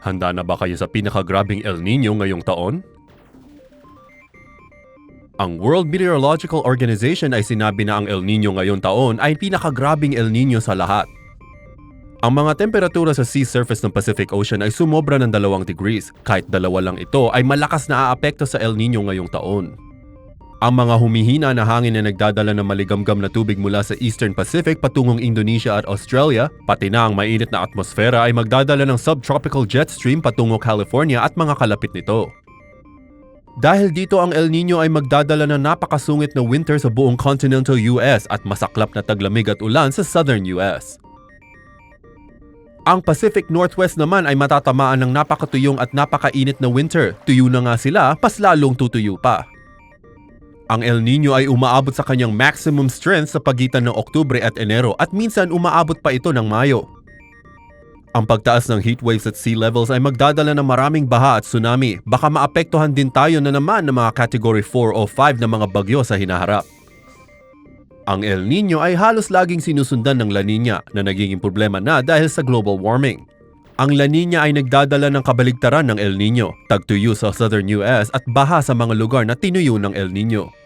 Handa na ba kayo sa pinakagrabing El Nino ngayong taon? Ang World Meteorological Organization ay sinabi na ang El Nino ngayong taon ay pinakagrabing El Nino sa lahat. Ang mga temperatura sa sea surface ng Pacific Ocean ay sumobra ng 2 degrees. Kahit dalawa lang ito ay malakas na aapekto sa El Nino ngayong taon. Ang mga humihina na hangin na nagdadala ng maligamgam na tubig mula sa Eastern Pacific patungong Indonesia at Australia, pati na ang mainit na atmosfera ay magdadala ng subtropical jet stream patungo California at mga kalapit nito. Dahil dito ang El Nino ay magdadala ng napakasungit na winter sa buong continental US at masaklap na taglamig at ulan sa southern US. Ang Pacific Northwest naman ay matatamaan ng napakatuyong at napakainit na winter. Tuyo na nga sila, pas lalong tutuyo pa. Ang El Nino ay umaabot sa kanyang maximum strength sa pagitan ng Oktubre at Enero at minsan umaabot pa ito ng Mayo. Ang pagtaas ng heat waves at sea levels ay magdadala ng maraming baha at tsunami. Baka maapektuhan din tayo na naman ng mga Category 4 o 5 na mga bagyo sa hinaharap. Ang El Nino ay halos laging sinusundan ng La Nina na nagiging problema na dahil sa global warming. Ang La Nina ay nagdadala ng kabaligtaran ng El Nino, tagtuyo sa southern US at baha sa mga lugar na tinuyo ng El Nino.